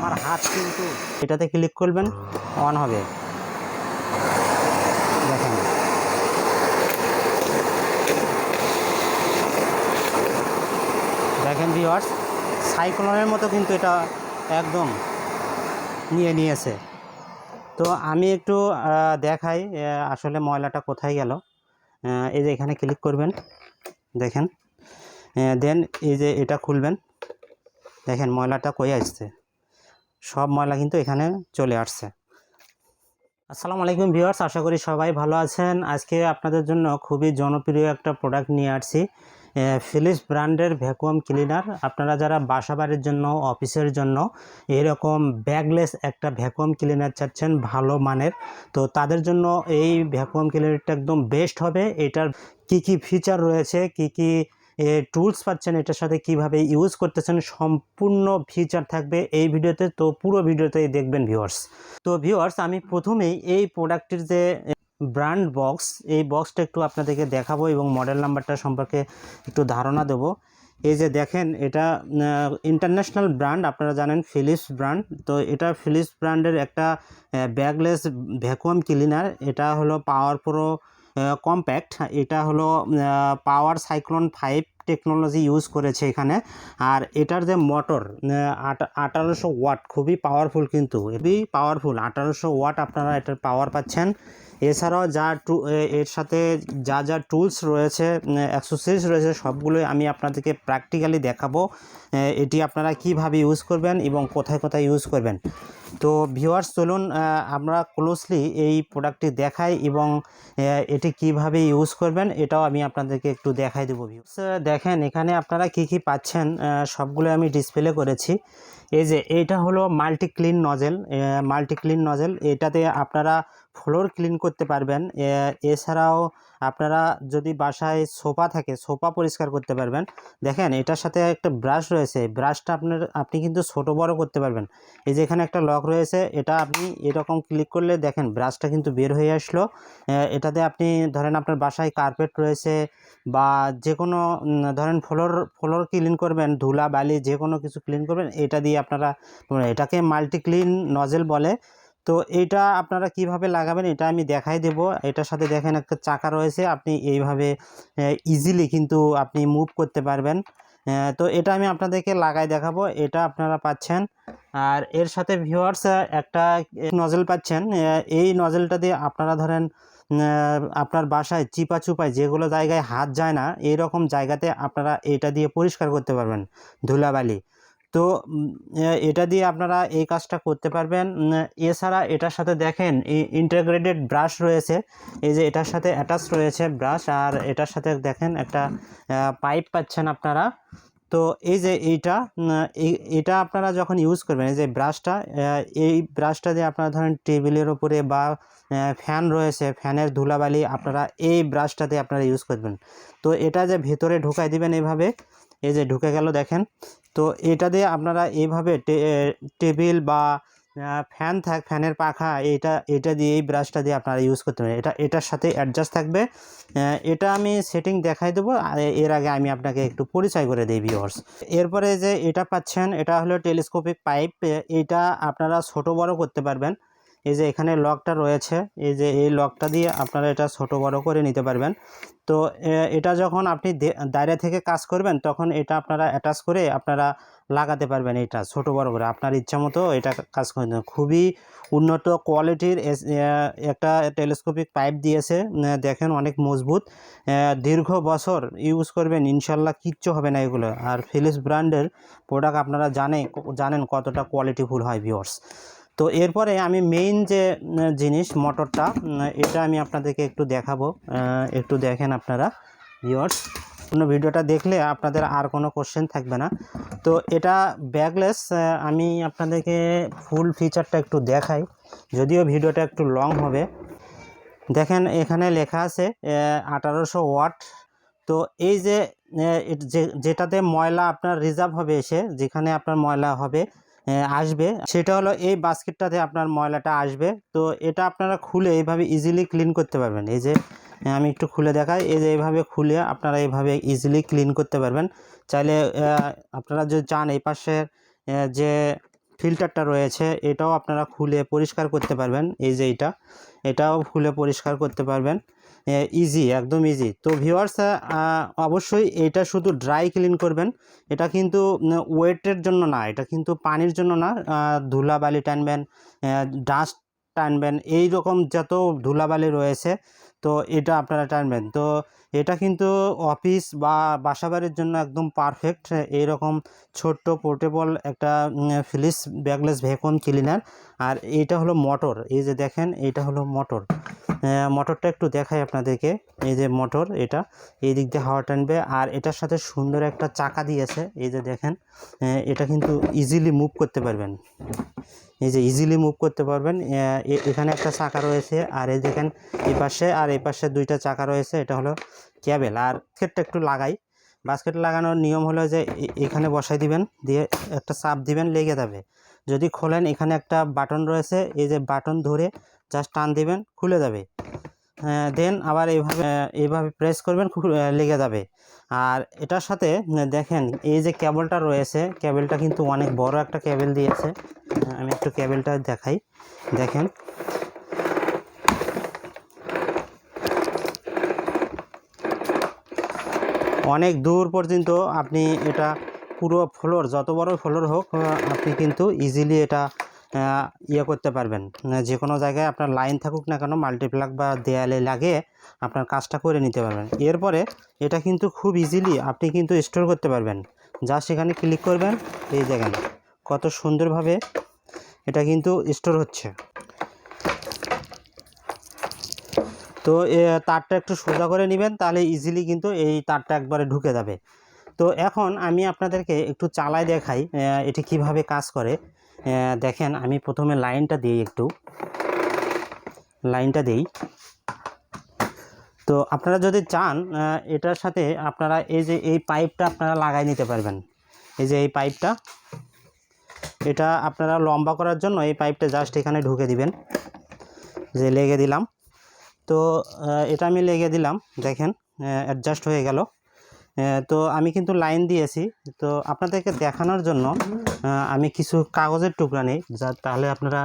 আমার হাত কিন্তু এটাতে ক্লিক করবেন অন হবে। দেখেন। দেখেন ভিওয়ার্স সাইক্লোনের মতো কিন্তু এটা একদম নিয়ে নিয়েছে। তো আমি একটু দেখাই আসলে ময়লাটা কোথায় গেল। এই যে এখানে ক্লিক করবেন, দেখেন। দেন এই যে এটা খুলবেন, দেখেন ময়লাটা কই আসছে? সব ময়লা কিন্তু এখানে চলে আসছে। আসসালামু আলাইকুম ভিউয়ার্স, আশা করি সবাই ভালো আছেন। আজকে আপনাদের জন্য খুবই জনপ্রিয় একটা প্রোডাক্ট নিয়ে আসছি। ফিলিপস ব্র্যান্ডের ভ্যাকুয়াম ক্লিনার আপনারা যারা বাসা বাড়ির জন্য, অফিসের জন্য এরকম ব্যাগলেস একটা ভ্যাকুয়াম ক্লিনার চাচ্ছেন ভালো মানের, তো তাদের জন্য এই ভ্যাকুয়াম ক্লিনারটা একদম বেস্ট হবে। এটার কি কি ফিচার রয়েছে, কি কি টুলস পাচ্ছেন, এটার সাথে কীভাবে ইউজ করতেছেন, সম্পূর্ণ ফিচার থাকবে এই ভিডিওতে তো পুরো ভিডিওতেই দেখবেন ভিউয়ার্স তো ভিউয়ার্স আমি প্রথমেই এই প্রোডাক্টের যে ব্র্যান্ড বক্স এই বক্সটা একটু আপনাদেরকে দেখাবো এবং মডেল নাম্বারটা সম্পর্কে একটু ধারণা দেবো। এই যে দেখেন, এটা ইন্টারন্যাশনাল ব্র্যান্ড আপনারা জানেন ফিলিপস ব্র্যান্ড তো এটা ফিলিপস ব্র্যান্ডের একটা ব্যাগলেস ভ্যাকুয়াম ক্লিনার এটা হলো পাওয়ার প্রো কম্প্যাক্ট এটা হলো power cyclone five technology use করেছে এখানে। আর এটার যে মোটর আঠারোশো ওয়াট খুবই পাওয়ারফুল কিন্তু, খুবই পাওয়ারফুল আঠারোশো ওয়াট আপনারা এটার পাওয়ার পাচ্ছেন। এছাড়াও যা টু এর সাথে যা যা টুলস রয়েছে অ্যাক্সেসরিজ রয়েছে, সবগুলোই আমি আপনাদেরকে প্র্যাকটিক্যালি দেখাবো। এটি আপনারা কীভাবে ইউজ করবেন এবং কোথায় কোথায় ইউজ করবেন। তো ভিউয়ার্স চলুন আমরা ক্লোজলি এই প্রোডাক্টটি দেখাই এবং এটি কীভাবে ইউজ করবেন, এটাও আমি আপনাদেরকে একটু দেখাই দেবো ভিউস দেখেন, এখানে আপনারা কি কি পাচ্ছেন সবগুলো আমি ডিসপ্লে করেছি। এই যে এটা হলো multi clean nozzle multi clean nozzle এটাতে আপনারা ফ্লোর ক্লিন করতে পারবেন। এছাড়াও আপনারা যদি বাসায় সোফা থাকে, সোফা পরিষ্কার করতে পারবেন। দেখেন, এটার সাথে একটা ব্রাশ রয়েছে। ব্রাশটা আপনার, আপনি কিন্তু ছোট বড় করতে পারবেন। এই যে এখানে একটা লক রয়েছে, এটা আপনি এরকম ক্লিক করলে দেখেন ব্রাশটা কিন্তু বের হয়ে আসলো। এটাতে আপনি ধরেন আপনার বাসায় কার্পেট রয়েছে বা যে কোনো ধরেন ফ্লোর ফ্লোর ক্লিন করবেন, ধুলা, বালি যে কোনো কিছু ক্লিন করবেন, এটা দিয়ে আপনারা, এটাকে মাল্টি ক্লিন নজেল বলে। তো এটা আপনারা কীভাবে লাগাবেন এটা আমি দেখাই দেব। এটার সাথে দেখেন একটা চাকা রয়েছে, আপনি এইভাবে ইজিলি কিন্তু আপনি মুভ করতে পারবেন। তো এটা আমি আপনাদেরকে লাগাই দেখাবো, এটা আপনারা পাচ্ছেন। আর এর সাথে ভিউয়ার্স একটা নজেল পাচ্ছেন। এই নজেলটা দিয়ে আপনারা ধরেন আপনার বাসায় চিপা চুপায় যেগুলো জায়গায় হাত যায় না এই রকম জায়গাতে আপনারা এটা দিয়ে পরিষ্কার করতে পারবেন, ধুলাবালি। তো এটা দিয়ে আপনারা এই কাজটা করতে পারবেন। এছাড়া এটার সাথে দেখেন ইন্টাগ্রেটেড ব্রাশ রয়েছে। এই যে এটার সাথে অ্যাটাচ রয়েছে ব্রাশ আর এটার সাথে দেখেন একটা পাইপ পাচ্ছেন আপনারা। তো এই যে এইটা এই- এটা আপনারা যখন ইউজ করবেন, এই যে ব্রাশটা এই ব্রাশটা দিয়ে আপনারা ধরেন টেবিলের ওপরে বা ফ্যান রয়েছে ফ্যানের ধুলাবালি, আপনারা এই ব্রাশটাতে আপনারা ইউজ করবেন। তো এটা যে ভেতরে ঢুকাই দিবেন এইভাবে এই যে ঢুকে গেল দেখেন। তো এটা দিয়ে আপনারা এইভাবে টেবিল বা ফ্যান থাক ফ্যানের পাখা এটা এটা দিয়ে এই ব্রাশটা দিয়ে আপনারা ইউজ করতে পারেন। এটা, এটার সাথে অ্যাডজাস্ট থাকবে। এটা আমি সেটিং দেখাই দেবো। এর আগে আমি আপনাকে একটু পরিচয় করে দিই ভিউয়ার্স এরপরে যে এটা পাচ্ছেন, এটা হলো টেলিস্কোপিক পাইপ এটা আপনারা ছোট বড় করতে পারবেন। এই যে এখানে লকটা রয়েছে, এই যে এই লকটা দিয়ে আপনারা এটা ছোট বড় করে নিতে পারবেন। তো এটা যখন আপনি দায়রা থেকে কাজ করবেন, তখন এটা আপনারা অ্যাটাচ করে আপনারা লাগাতে পারবেন এটা ছোট বড় করে। আপনার ইচ্ছা মতো এটা কাজ করে খুবই উন্নত কোয়ালিটির একটা টেলিস্কোপিক পাইপ দিয়েছে। দেখেন অনেক মজবুত। দীর্ঘ বছর ইউজ করবেন, ইনশাল্লাহ কিচ্ছু হবে না এগুলো। আর ফিলিপস ব্র্যান্ডের প্রোডাক্ট আপনারা জানে, জানেন কতটা কোয়ালিটিফুল হয় ভিওর্স তো এরপরে আমি মেইন যে জিনিস মোটরটা এটা আমি আপনাদেরকে একটু দেখাবো। একটু দেখেন আপনারা ভিওর্স কোনো ভিডিওটা দেখলে আপনাদের আর কোনো কোশ্চেন থাকবে না। তো এটা ব্যাগলেস আমি আপনাদেরকে ফুল ফিচারটা একটু দেখাই। যদিও ভিডিওটা একটু লং হবে। দেখেন, এখানে লেখা আছে আঠারোশো ওয়াট। তো এই যে যেটাতে ময়লা আপনার রিজার্ভ হবে এসে, যেখানে আপনার ময়লা হবে আসবে। সেটা হলো এই বাস্কেটটাতে আপনার ময়লাটা আসবে। তো এটা আপনারা খুলে এইভাবে ইজিলি ক্লিন করতে পারবেন। এই যে আমি একটু খুলে দেখাই। এই যে এইভাবে খুলে আপনারা এইভাবে ইজিলি ক্লিন করতে পারবেন। চাইলে আপনারা যদি চান এই পাশের যে ফিল্টারটা রয়েছে, এটাও আপনারা খুলে পরিষ্কার করতে পারবেন, এই যে এটা এটাও খুলে পরিষ্কার করতে পারবেন। ইজি একদম ইজি তো ভিউয়ার্স অবশ্যই এটা শুধু ড্রাই ক্লিন করবেন। এটা কিন্তু ওয়েটের জন্য না, এটা কিন্তু পানির জন্য না। ধুলাবালি টানবেন ডাস্ট টানবেন এই রকম যত ধুলাবালি রয়েছে তো এটা আপনারা টানবেন। তো এটা কিন্তু অফিস বা বাসাবাড়ির জন্য একদম পারফেক্ট এইরকম ছোট্ট পোর্টেবল একটা ফিলিস ব্যাগলেস ভ্যাকুয়াম ক্লিনার আর এটা হলো মোটর এই যে দেখেন এটা হলো মোটর মোটরটা একটু দেখাই আপনাদেরকে, এই যে মোটর এটা, এই দিক দিয়ে হাওয়া টানবে। আর এটার সাথে সুন্দর একটা চাকা দিয়েছে, এই যে দেখেন এটা কিন্তু ইজিলি মুভ করতে পারবেন। এই যে ইজিলি মুভ করতে পারবেন এখানে একটা চাকা রয়েছে, আর এই দেখেন এই পাশে, আর এই পাশে দুইটা চাকা রয়েছে, এটা হলো ক্যাবেল আর ক্ষেতটা একটু লাগাই। বাস্কেট লাগানোর নিয়ম হলো যে এখানে বসাই দিবেন, দিয়ে একটা চাপ দিবেন, লেগে যাবে। যদি খোলেন, এখানে একটা বাটন রয়েছে, এই যে বাটন ধরে জাস্ট টান দিবেন, খুলে যাবে। দেন আবার এইভাবে এইভাবে প্রেস করবেন লেগে যাবে। আর এটার সাথে, দেখেন, এই যে কেবলটা রয়েছে কেবলটা কিন্তু অনেক বড় একটা ক্যাবেল দিয়েছে। আমি একটু কেবলটা দেখাই। দেখেন। অনেক দূর পর্যন্ত আপনি এটা পুরো ফ্লোর, যত বড় ফ্লোর হোক আপনি কিন্তু ইজিলি এটা ইয়ে করতে পারবেন। যে কোনো জায়গায় আপনার লাইন থাকুক না কেন মাল্টিপ্লাগ বা দেয়ালে লাগে আপনার কাজটা করে নিতে পারবেন। এরপরে এটা কিন্তু খুব ইজিলি আপনি কিন্তু স্টোর করতে পারবেন। যা সেখানে ক্লিক করবেন। এই দেখেন, কত সুন্দরভাবে এটা কিন্তু স্টোর হচ্ছে। তো তারটা একটু সোজা করে নেবেন, তাহলে ইজিলি কিন্তু এই তারটা একবারে ঢুকে যাবে। তো এখন আমি আপনাদেরকে একটু চালাই দেখাই এটি কীভাবে কাজ করে। দেখেন, আমি প্রথমে লাইনটা দিই একটু। লাইনটা দিই। তো আপনারা যদি চান এটার সাথে আপনারা এই যে এই পাইপটা আপনারা লাগাই নিতে পারবেন। এই যে এই পাইপটা এটা আপনারা লম্বা করার জন্য এই পাইপটা জাস্ট এখানে ঢুকে দিবেন। যে লেগে দিলাম। তো এটা আমি লেগে দিলাম, দেখেন অ্যাডজাস্ট হয়ে গেল। তো আমি কিন্তু লাইন দিয়েছি। তো আপনাদেরকে দেখানোর জন্য আমি কিছু কাগজের টুকরা নিই, যা তাহলে আপনারা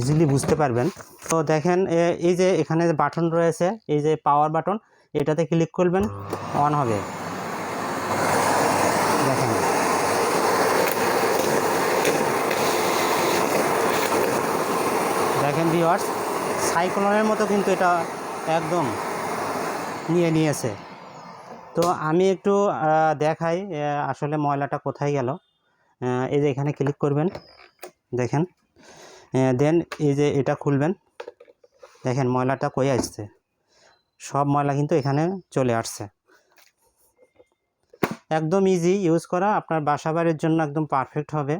ইজিলি বুঝতে পারবেন। তো দেখেন এই যে এখানে বাটন রয়েছে, এই যে পাওয়ার বাটন এটাতে ক্লিক করবেন অন হবে। দেখেন। দেখেন ভিওয়ার্স সাইক্লোনের মতো কিন্তু এটা একদম নিয়ে নিয়েছে। তো আমি একটু দেখাই আসলে ময়লাটা কোথায় গেল। এই যে এখানে ক্লিক করবেন, দেখেন। দেন এই যে এটা খুলবেন, দেখেন ময়লাটা কই আসছে। সব ময়লা কিন্তু এখানে চলে আসছে। একদম ইজি ইউজ করা, আপনার বাসা বাড়ির জন্য একদম পারফেক্ট হবে।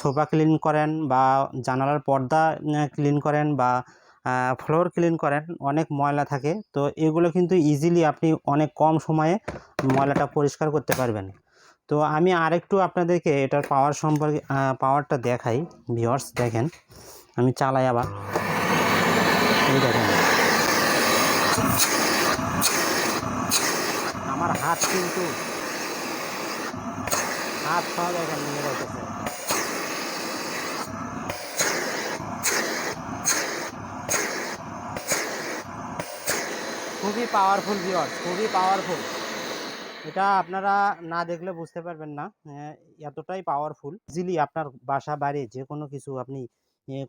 সোফা ক্লিন করেন বা জানালার পর্দা ক্লিন করেন বা ফ্লোর ক্লিন করেন, অনেক ময়লা থাকে। তো এগুলো কিন্তু ইজিলি আপনি অনেক কম সময়ে ময়লাটা পরিষ্কার করতে পারবেন। তো আমি আরেকটু আপনাদেরকে এটার পাওয়ার সম্পর্কে পাওয়ারটা দেখাই। ভিওর্স দেখেন, আমি চালাই আবার। দেখেন। আমার হাত কিন্তু, হাত এখানে নিয়ে পাওয়ারফুল ভিওর্স খুবই পাওয়ারফুল এটা আপনারা না দেখলে বুঝতে পারবেন না এতটাই পাওয়ারফুল ইজিলি আপনার বাসা, বাড়ি, যে কোনো কিছু আপনি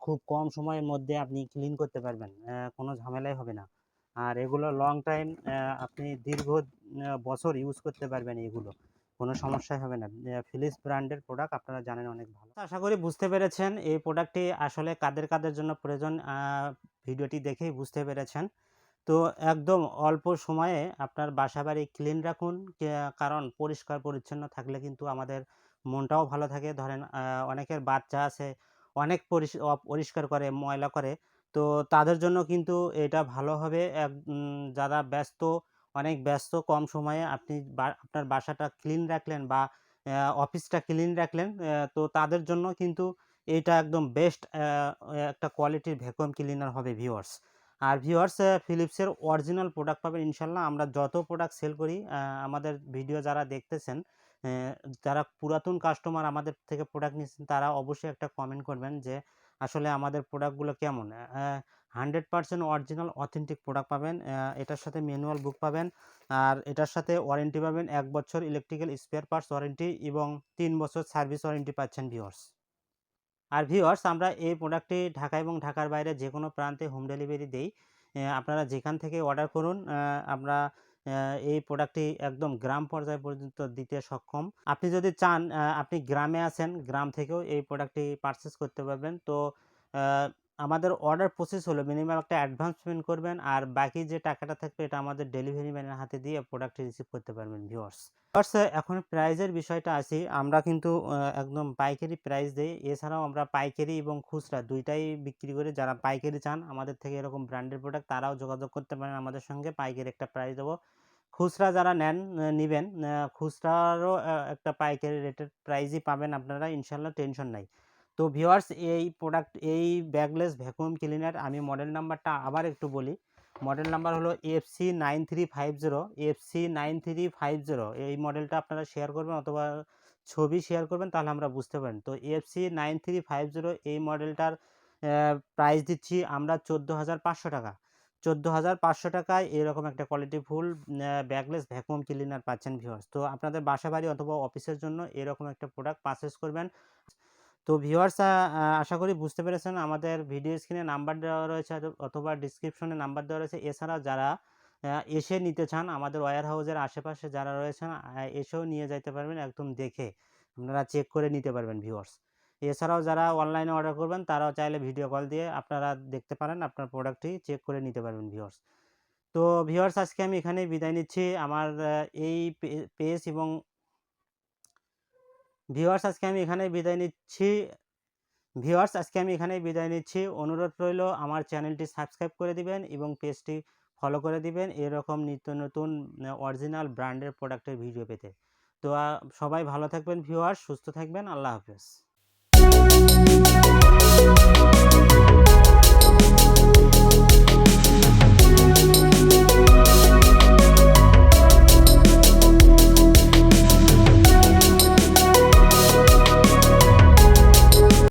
খুব কম সময়ের মধ্যে আপনি ক্লিন করতে পারবেন কোনো ঝামেলাই হবে না। আর এগুলো লং টাইম আপনি দীর্ঘ বছর ইউজ করতে পারবেন এগুলো, কোনো সমস্যাই হবে না। ফিলিপস ব্র্যান্ডের প্রোডাক্ট আপনারা জানেন অনেক ভালো। আশা করি বুঝতে পেরেছেন এই প্রোডাক্টটি আসলে কাদের কাদের জন্য প্রয়োজন ভিডিওটি দেখেই বুঝতে পেরেছেন। তো একদম অল্প সময়ে আপনার বাসা বাড়ি ক্লিন রাখুন কারণ পরিষ্কার পরিচ্ছন্ন থাকলে কিন্তু আমাদের মনটাও ভালো থাকে। ধরেন অনেকের বাচ্চা আছে, অনেক পরিষ- অপরিষ্কার করে, ময়লা করে। তো তাদের জন্য কিন্তু এটা ভালো হবে। এক যারা ব্যস্ত, অনেক ব্যস্ত কম সময়ে আপনি আপনার বাসাটা ক্লিন রাখলেন বা অফিসটা ক্লিন রাখলেন তো তাদের জন্য কিন্তু এটা একদম বেস্ট একটা কোয়ালিটির ভ্যাকুয়াম ক্লিনার হবে ভিউয়ার্স আর ভিউয়ার্স ফিলিপসের অরিজিনাল প্রোডাক্ট পাবেন। ইনশাল্লাহ আমরা যত প্রোডাক্ট সেল করি আমাদের ভিডিও যারা দেখতেছেন যারা পুরাতন কাস্টমার আমাদের থেকে প্রোডাক্ট নিচ্ছেন তারা অবশ্যই একটা কমেন্ট করবেন যে, আসলে আমাদের প্রোডাক্টগুলো কেমন? Hundred percent original authentic product পাবেন। এটার সাথে ম্যানুয়াল বুক পাবেন। আর এটার সাথে ওয়ারেন্টি পাবেন। এক বছর ইলেকট্রিক্যাল স্পেয়ার পার্টস ওয়ারেন্টি এবং তিন বছর সার্ভিস ওয়ারেন্টি পাচ্ছেন ভিওর্স আর ভিওয়ার্স আমরা এই প্রোডাক্টটি ঢাকা এবং ঢাকার বাইরে যে কোনো প্রান্তে হোম ডেলিভারি দেই। আপনারা যেখান থেকে অর্ডার করুন আমরা এই প্রোডাক্টটি একদম গ্রাম পর্যায় পর্যন্ত দিতে সক্ষম। আপনি যদি চান আপনি গ্রামে আছেন, গ্রাম থেকেও এই প্রোডাক্টটি পারচেস করতে পারবেন। তো আমাদের অর্ডার প্রসেস হলো মিনিমাম একটা অ্যাডভান্স পেমেন্ট করবেন আর বাকি যে টাকাটা থাকবে এটা আমাদের ডেলিভারি ম্যানের হাতে দিয়ে প্রোডাক্টটি রিসিভ করতে পারবেন ভিউয়ার্স ভিউয়ার্স এখন প্রাইজের বিষয়টা আসি। আমরা কিন্তু একদম পাইকারি প্রাইস দিই। এছাড়াও আমরা পাইকারি এবং খুচরা দুইটাই বিক্রি করি। যারা পাইকারি চান, আমাদের থেকে এরকম ব্র্যান্ডের প্রোডাক্ট তারাও যোগাযোগ করতে পারেন আমাদের সঙ্গে। পাইকারি একটা প্রাইস দেবো। খুচরা যারা নেন নেবেন খুচরারও একটা পাইকারি রেটের প্রাইসই পাবেন আপনারা। ইনশাল্লাহ টেনশন নাই। তো ভিউয়ার্স, এই প্রোডাক্ট, এই ব্যাগলেস ভ্যাকুয়াম ক্লিনার আমি মডেল নাম্বারটা আবার একটু বলি। মডেল নাম্বার হলো FC nine three five zero, FC nine three five zero. এই মডেলটা আপনারা শেয়ার করবেন অথবা ছবি শেয়ার করবেন, তাহলে আমরা বুঝতে পারেন তো FC nine three five zero, এই মডেলটার প্রাইস দিচ্ছি আমরা চোদ্দ হাজার পাঁচশো টাকা। চোদ্দ হাজার পাঁচশো টাকায় এরকম একটা quality full bagless vacuum cleaner পাচ্ছেন ভিউয়ার্স। তো আপনাদের বাসা বাড়ি অথবা অফিসের জন্য এরকম একটা প্রোডাক্ট পারচেস করবেন। তো ভিউয়ার্স আশা করি বুঝতে পেরেছেন আমাদের ভিডিও স্ক্রিনে নাম্বার দেওয়া রয়েছে অথবা ডিসক্রিপশনে নাম্বার দেওয়া রয়েছে। এছাড়া যারা এসে নিতে চান আমাদের ওয়্যার হাউসের আশেপাশে যারা রয়েছেন এসেও নিয়ে যাইতে পারবেন একদম দেখে। আপনারা চেক করে নিতে পারবেন ভিউয়ার্স এছাড়াও যারা অনলাইনে অর্ডার করবেন, তারাও চাইলে ভিডিও কল দিয়ে আপনারা দেখতে পারেন আপনার প্রোডাক্টটি চেক করে নিতে পারবেন ভিউয়ার্স তো ভিউয়ার্স আজকে আমি এখানেই বিদায় নিচ্ছি। আমার এই পেজ এবং ভিউয়ার্স, আজকে আমি এখানে বিদায় নিচ্ছি। ভিওয়ার্স আজকে আমি এখানে বিদায় নিচ্ছি। অনুরোধ রইল, আমার চ্যানেলটি সাবস্ক্রাইব করে দিবেন এবং পেজটি ফলো করে দিবেন এরকম নিত্য নতুন অরিজিনাল ব্র্যান্ডের প্রোডাক্টের ভিডিও পেতে। তো সবাই ভালো থাকবেন ভিওয়ার্স সুস্থ থাকবেন, আল্লাহ হাফেজ।